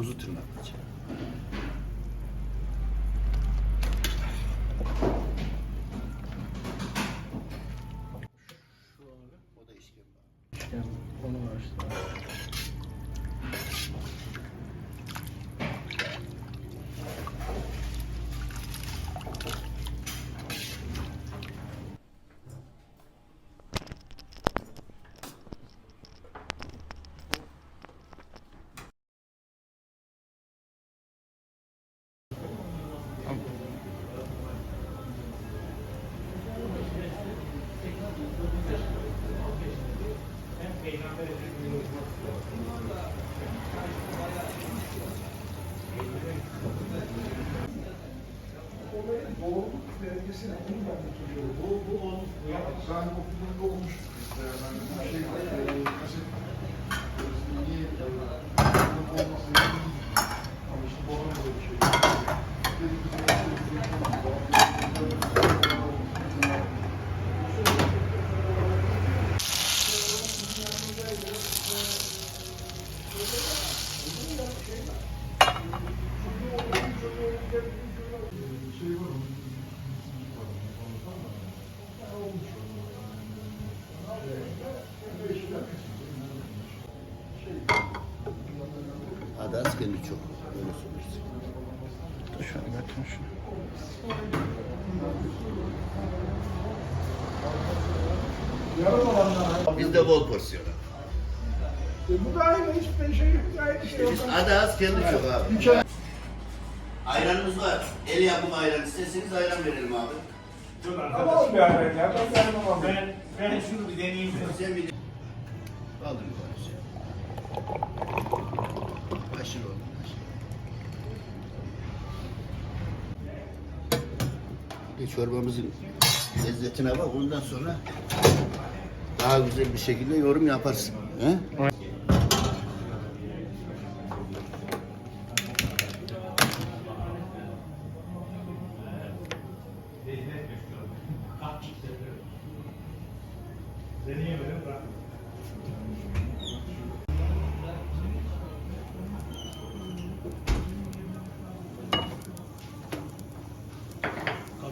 Kuzu tırnak bıçağı. Şu abi, o da işkembe. Yani onu var işte. Doğruluk belgesini bunu ben getiriyorum. Bu, bu olmuş. Ben okulunda olmuş. Yani bir şey e, kaset niye olmasın ama işte bu arada bir şey. Şey? Hadi askerini çok. Öyle söyleriz. Dur şöyle götürün şunu. Yarım olanlar. Bizde bol porsiyon. E, bu da aynı hiçbir şey yok. Aynı şey yok. Biz adı az kendi çok abi. Bir Ayranımız var. El yapımı ayran. İsterseniz ayran verelim abi. ama olmuyor yani. ya. Ben dayanamam. Ben, ben şunu bir deneyeyim. Sen bir Kaldır yukarı. Aşırı oldu. aşırı. Bir de çorbamızın lezzetine bak. Ondan sonra daha güzel bir şekilde yorum yaparsın. He?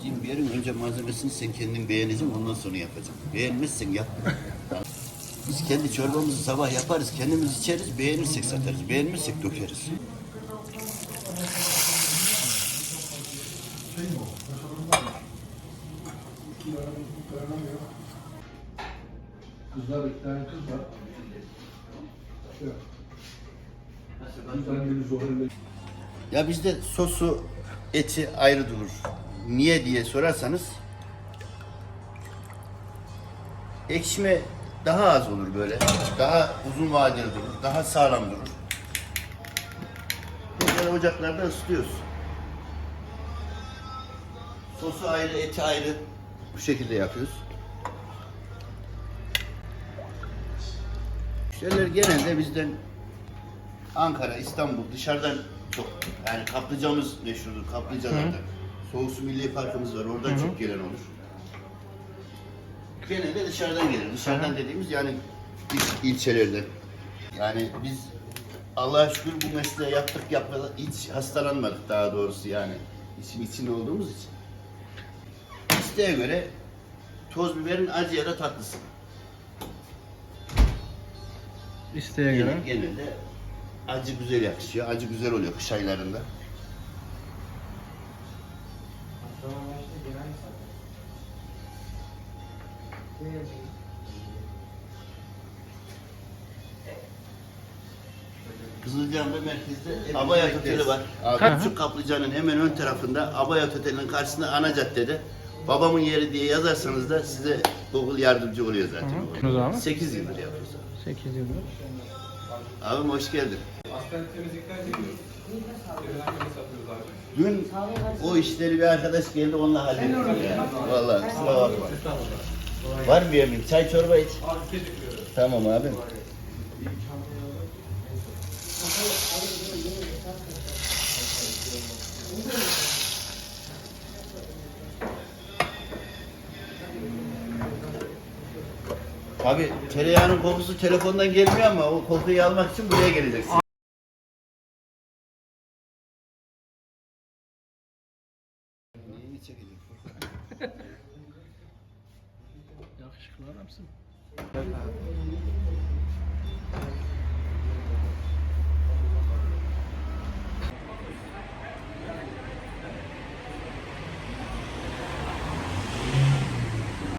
gittiğin bir yerin önce malzemesini sen kendin beğeneceksin ondan sonra yapacaksın. Beğenmezsen yapma. Biz kendi çorbamızı sabah yaparız, kendimiz içeriz, beğenirsek satarız, beğenmezsek dökeriz. Kızlar bir tane kız var. Ya bizde sosu, eti ayrı durur. Niye diye sorarsanız ekşime daha az olur böyle. Daha uzun vadeli durur, daha sağlam durur. Böyle ocaklarda ısıtıyoruz. Sosu ayrı, eti ayrı. Bu şekilde yapıyoruz. Müşteriler genelde bizden Ankara, İstanbul, dışarıdan çok yani kaplıcamız meşhurdur, kaplıcalarda. Soğuk su milli parkımız var, oradan çok gelen olur. Genelde dışarıdan gelir. Dışarıdan dediğimiz yani il- ilçelerden. Yani biz Allah'a şükür bu mesleği yaptık yapalı hiç hastalanmadık daha doğrusu yani. İçin içinde olduğumuz için. İsteğe göre toz biberin acı ya da tatlısı. İsteğe göre. Genel- Genelde acı güzel yakışıyor. Acı güzel oluyor kış aylarında. Kızılcahamam'da merkezde Abayat Oteli var. Küçük Kaplıca'nın hemen ön tarafında Abayat Oteli'nin karşısında ana caddede. Babamın yeri diye yazarsanız da size Google yardımcı oluyor zaten. Hı hı. O zaman? 8 yıldır yapıyoruz. 8 yıldır. Abim hoş geldin. Aslen temizlikten geliyoruz. Abi. Dün o işleri bir arkadaş geldi onunla hallettik ya. Vallahi kusura bakma. Var mı yemin? Çay çorba iç. Tamam abi. Abi tereyağının kokusu telefondan gelmiyor ama o kokuyu almak için buraya geleceksin. verdad